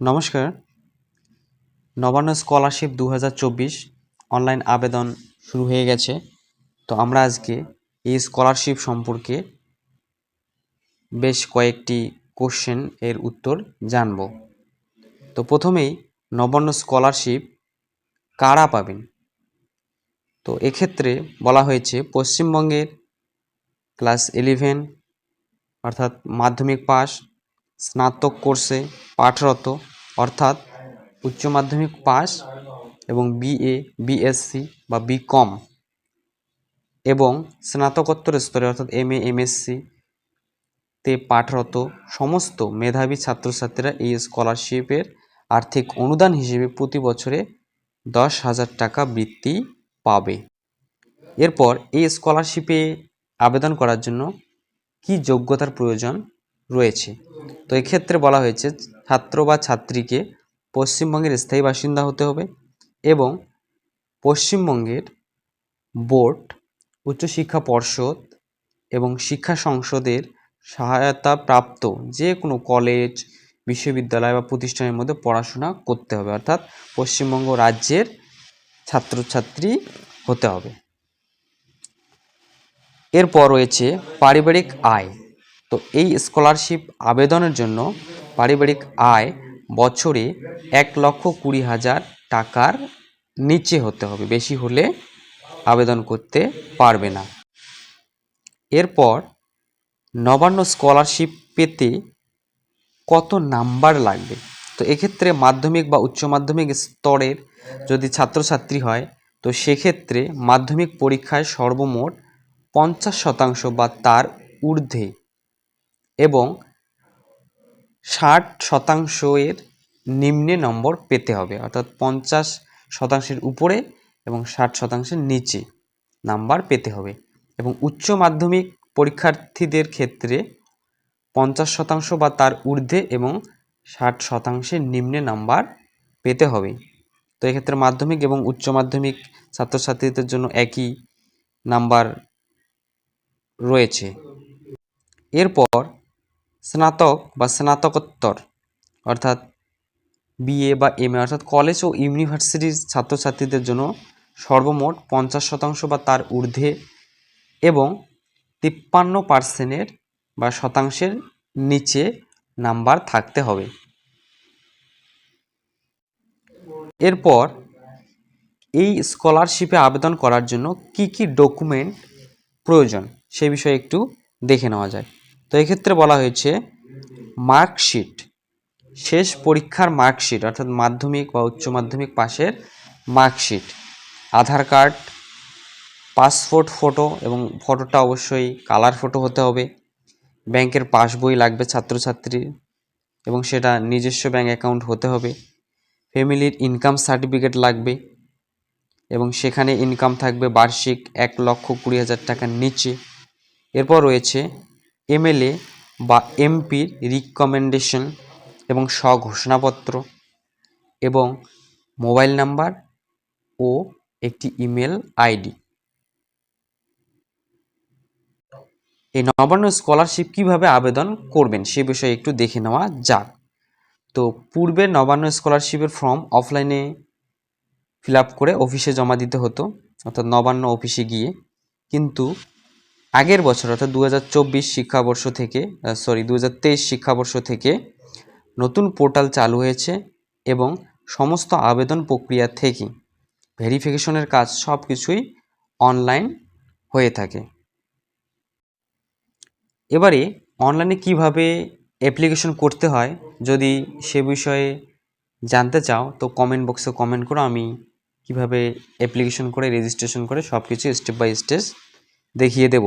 নমস্কার। নবান্ন স্কলারশিপ দু হাজার চব্বিশ অনলাইন আবেদন শুরু হয়ে গেছে। তো আমরা আজকে এই স্কলারশিপ সম্পর্কে বেশ কয়েকটি কোশ্চেন এর উত্তর জানব। তো প্রথমেই নবান্ন স্কলারশিপ কারা পাবেন? তো এক্ষেত্রে বলা হয়েছে পশ্চিমবঙ্গের ক্লাস ইলেভেন অর্থাৎ মাধ্যমিক পাস স্নাতক কোর্সে পাঠরত, অর্থাৎ উচ্চ মাধ্যমিক পাস এবং বিএ বিএসসি বা বিকম এবং স্নাতকোত্তর স্তরে, অর্থাৎ এম এ এমএসসি তে পাঠরত সমস্ত মেধাবী ছাত্রছাত্রীরা এই স্কলারশিপের আর্থিক অনুদান হিসেবে প্রতি বছরে দশ হাজার টাকা বৃত্তি পাবে। এরপর এই স্কলারশিপে আবেদন করার জন্য কি যোগ্যতার প্রয়োজন রয়েছে? তো এক্ষেত্রে বলা হয়েছে, ছাত্র বা ছাত্রীকে পশ্চিমবঙ্গের স্থায়ী বাসিন্দা হতে হবে এবং পশ্চিমবঙ্গের বোর্ড, উচ্চশিক্ষা পর্ষদ এবং শিক্ষা সংসদের সহায়তা প্রাপ্ত যে কোনো কলেজ, বিশ্ববিদ্যালয় বা প্রতিষ্ঠানের মধ্যে পড়াশোনা করতে হবে। অর্থাৎ পশ্চিমবঙ্গ রাজ্যের ছাত্রছাত্রী হতে হবে। এরপর রয়েছে পারিবারিক আয়। তো এই স্কলারশিপ আবেদনের জন্য পারিবারিক আয় বছরে এক লক্ষ কুড়ি হাজার টাকার নিচে হতে হবে, বেশি হলে আবেদন করতে পারবে না। এরপর নবান্ন স্কলারশিপ পেতে কত নাম্বার লাগবে? তো এক্ষেত্রে মাধ্যমিক বা উচ্চ মাধ্যমিক স্তরের যদি ছাত্রছাত্রী হয়, তো সেক্ষেত্রে মাধ্যমিক পরীক্ষায় সর্বমোট পঞ্চাশ শতাংশ বা তার ঊর্ধ্বে এবং ষাট শতাংশ এর নিম্নে নম্বর পেতে হবে, অর্থাৎ পঞ্চাশ শতাংশের উপরে এবং ষাট শতাংশের নিচে নাম্বার পেতে হবে। এবং উচ্চ মাধ্যমিক পরীক্ষার্থীদের ক্ষেত্রে পঞ্চাশ শতাংশ বা তার ঊর্ধ্বে এবং ষাট শতাংশের নিম্নে নাম্বার পেতে হবে। তো এক্ষেত্রে মাধ্যমিক এবং উচ্চ মাধ্যমিক ছাত্রছাত্রীদের জন্য একই নাম্বার রয়েছে। এরপর স্নাতক বা স্নাতকোত্তর, অর্থাৎ বিএ বা এম অর্থাৎ কলেজ ও ইউনিভার্সিটির ছাত্রছাত্রীদের জন্য সর্বমোট পঞ্চাশ শতাংশ বা তার ঊর্ধ্বে এবং তিপ্পান্ন পার্সেন্টের বা শতাংশের নিচে নাম্বার থাকতে হবে। এরপর এই স্কলারশিপে আবেদন করার জন্য কি কি ডকুমেন্ট প্রয়োজন, সে বিষয়ে একটু দেখে নেওয়া যায় তো এক্ষেত্রে বলা হয়েছে, মার্কশিট, শেষ পরীক্ষার মার্কশিট, অর্থাৎ মাধ্যমিক বা উচ্চ মাধ্যমিক পাশের marksheet, Aadhaar card, passport photo এবং ফটোটা অবশ্যই কালার ফটো হতে হবে, ব্যাংকের পাসবই লাগবে ছাত্রছাত্রীর এবং সেটা নিজস্ব ব্যাংক অ্যাকাউন্ট হতে হবে, ফ্যামিলির ইনকাম সার্টিফিকেট লাগবে, এবং সেখানে ইনকাম থাকবে বার্ষিক এক লক্ষ কুড়ি হাজার টাকার নিচে। এরপর রয়েছে এমএলএ বা এমপির রিকমেন্ডেশন এবং স্বঘোষণাপত্র এবং মোবাইল নাম্বার ও একটি ইমেল আইডি। এই নবান্ন স্কলারশিপ কীভাবে আবেদন করবেন সে বিষয়ে একটু দেখে নেওয়া যাক। তো পূর্বে নবান্ন স্কলারশিপের ফর্ম অফলাইনে ফিল করে অফিসে জমা দিতে হতো, অর্থাৎ নবান্ন অফিসে গিয়ে। কিন্তু আগের বছর, অর্থাৎ দু হাজার চব্বিশ শিক্ষাবর্ষ থেকে সরি দু হাজার তেইশ শিক্ষাবর্ষ থেকে নতুন পোর্টাল চালু হয়েছে এবং সমস্ত আবেদন প্রক্রিয়া থেকে ভেরিফিকেশনের কাজ সব কিছুই অনলাইন হয়ে থাকে। এবারে অনলাইনে কীভাবে অ্যাপ্লিকেশন করতে হয়, যদি সে বিষয়ে জানতে চাও, তো কমেন্ট বক্সে কমেন্ট করো, আমি কীভাবে অ্যাপ্লিকেশন করে রেজিস্ট্রেশন করে সব কিছু স্টেপ বাই স্টেপ দেখিয়ে দেব।